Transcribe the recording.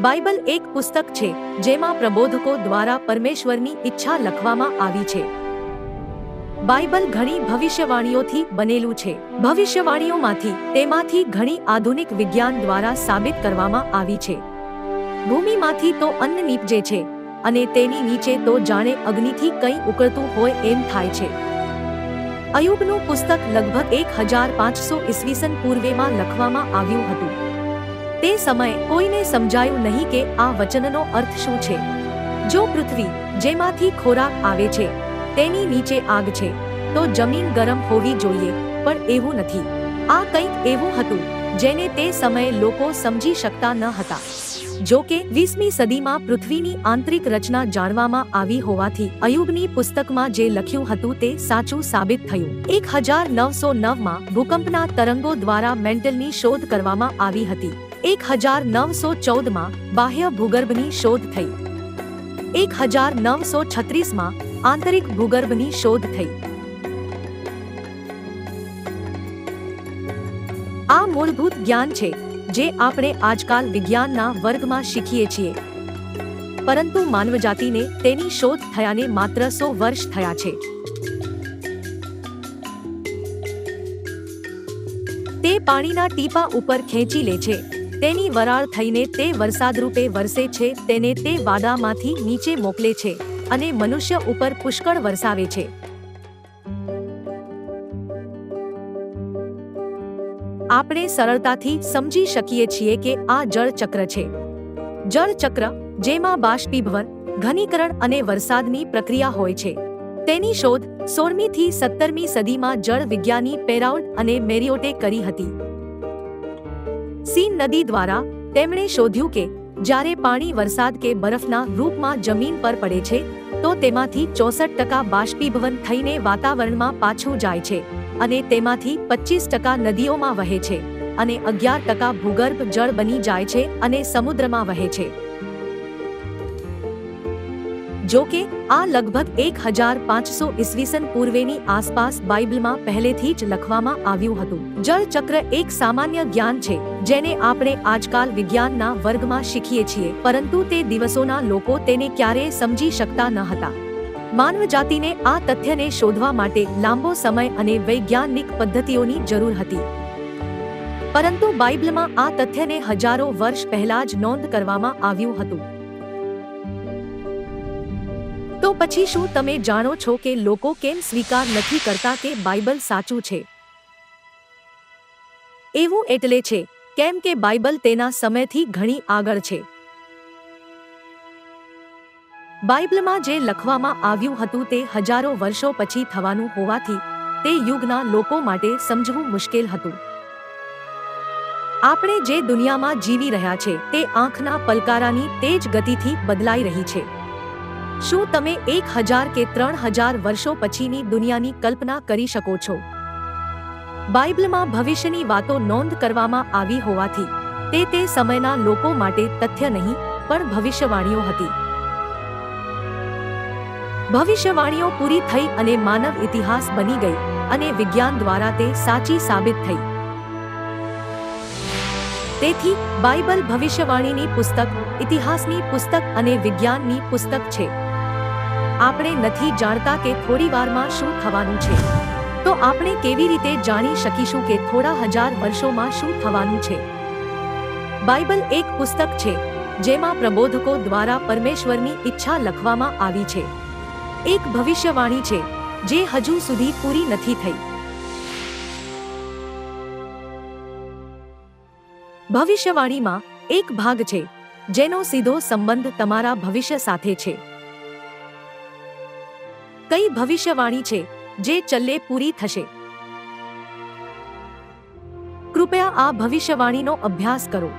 Bible એક પુસ્તક છે, જેમાં પ્રબોધકો દ્વારા પરમેશ્વરની ઈચ્છા લખવામાં આવી છે. બાઇબલ ઘણી ભવિષ્યવાણીઓથી બનેલું છે. ભવિષ્યવાણીઓમાંથી તેમાંથી ઘણી આધુનિક વિજ્ઞાન દ્વારા સાબિત કરવામાં આવી છે. ભૂમિમાંથી તો અન્ન નીપજે છે, અને તેની નીચે તો જાણે અગ્નિથી કંઈ ઉકળતું હોય એમ થાય છે. અયુબનું પુસ્તક લગભગ એક હજાર પાંચસો ઈસવીસન પૂર્વેમાં લખવામાં આવ્યું હતું. તે સમયે કોઈને સમજાયું નહીં કે આ વચનનો અર્થ શું છે. જો પૃથ્વી જેમાંથી ખોરાક આવે છે, તેની નીચે આગ છે, તો જમીન ગરમ હોવી જોઈએ, પણ એવું નથી. આ કંઈક એવું હતું જેને તે સમયે લોકો સમજી શકતા ન હતા. જો કે વીસમી સદીમાં પૃથ્વીની આંતરિક રચના જાણવામાં આવી હોવાથી અયુબની પુસ્તકમાં જે લખ્યું હતું તે સાચું સાબિત થયું. એક હજાર નવસો નવમાં ભૂકંપના તરંગો દ્વારા મેન્ટલની શોધ કરવામાં આવી હતી. એક હજાર નવસો ચૌદમાં બાહ્ય ભૂગર્ભની શોધ થઈ. એક હજાર નવસો છત્રીસમાં આંતરિક ભૂગર્ભની શોધ થઈ. આ મૂળભૂત જ્ઞાન છે જે આપણે આજકાલ વિજ્ઞાનના વર્ગમાં શીખીએ છીએ. પરંતુ માનવજાતિને તેની શોધ થયાને માત્ર સો વર્ષ થયા છે. તે પાણીના ટીપા ઉપર ખેંચી લે છે. તેની વરાળ થઈને તે વરસાદરૂપે વરસે છે, તેને તે વાડામાંથી નીચે મોકલે છે અને મનુષ્ય ઉપર પુષ્કળ વરસાવે છે. આપણે સરળતાથી સમજી શકીએ છીએ કે આ જળચક્ર છે. જળચક્ર જેમાં બાષ્પીભવન, ઘનીકરણ અને વરસાદની પ્રક્રિયા હોય છે. તેની શોધ સોળમી થી સત્તરમી સદીમાં જળ વિજ્ઞાની પેરાઉડ અને મેરિયોટે કરી હતી. સીન નદી દ્વારા તેમણે શોધ્યું કે જ્યારે પાણી વરસાદ કે બરફના રૂપમાં જમીન પર પડે છે, તો તેમાંથી ચોસઠ ટકા બાષ્પીભવન થઈને વાતાવરણમાં પાછું જાય છે અને તેમાંથી પચીસ ટકા નદીઓમાં વહે છે અને અગિયાર ટકા ભૂગર્ભ જળ બની જાય છે અને સમુદ્રમાં વહે છે. જો કે, આ લગભગ એક હજાર પાંચસો ઈસવીસન પૂર્વેની આસપાસ બાઇબલમાં પહેલેથી જ લખવામાં આવ્યું હતું. જળચક્ર એક સામાન્ય જ્ઞાન છે, જેને આપણે આજકાલ વિજ્ઞાનના વર્ગમાં શીખીએ છીએ, પરંતુ તે દિવસોના લોકો તેને ક્યારેય સમજી શકતા ન હતા. માનવજાતિને આ તથ્યને શોધવા માટે લાંબો સમય અને વૈજ્ઞાનિક પદ્ધતિઓની જરૂર હતી. પરંતુ બાઇબલમાં આ તથ્યને હજારો વર્ષ પહેલા જ નોંધ કરવામાં આવ્યું હતું. તો પછી શું તમે જાણો છો કે લોકો કેમ સ્વીકાર નથી કરતા કે બાઇબલ સાચું છે? એવું એટલે છે, કેમ કે બાઇબલ તેના સમયથી ઘણી આગળ છે. બાઇબલમાં જે લખવામાં આવ્યું હતું તે હજારો વર્ષો પછી થવાનું હોવાથી તે યુગના લોકો માટે સમજવું મુશ્કેલ હતું. આપણે જે દુનિયામાં જીવી રહ્યા છે તે આંખના પલકારાની તેજ ગતિથી બદલાઈ રહી છે. શું તમે એક હજાર કે ત્રણ હજાર વર્ષો પછીની દુનિયાની કલ્પના કરી શકો છો? બાઇબલમાં ભવિષ્યની વાતો નોંધ કરવામાં આવી હોવાથી, તે તે સમયના લોકો માટે તથ્ય નહીં, પણ ભવિષ્યવાણીઓ હતી. ભવિષ્યવાણીઓ પૂરી થઈ અને માનવ ઇતિહાસ બની ગઈ અને વિજ્ઞાન દ્વારા તે સાચી સાબિત થઈ. તેથી, બાઇબલ ભવિષ્યવાણીની પુસ્તક, ઇતિહાસની પુસ્તક અને વિજ્ઞાનની પુસ્તક છે. આપણે નથી જાણતા કે થોડી વારમાં શું થવાનું છે. તો આપણે કેવી રીતે જાણી શકીશું કે થોડા હજાર વર્ષોમાં શું થવાનું છે? બાઇબલ એક પુસ્તક છે, જેમાં પ્રબોધકો દ્વારા પરમેશ્વરની ઈચ્છા લખવામાં આવી છે. એક ભવિષ્યવાણી છે, જે હજુ સુધી પૂરી નથી થઈ. ભવિષ્યવાણીમાં એક ભાગ છે, જેનો સીધો સંબંધ તમારા ભવિષ્ય સાથે છે. કઈ ભવિષ્યવાણી છે જે ચલ્લે પૂરી થશે? કૃપયા આ ભવિષ્યવાણીનો અભ્યાસ કરો.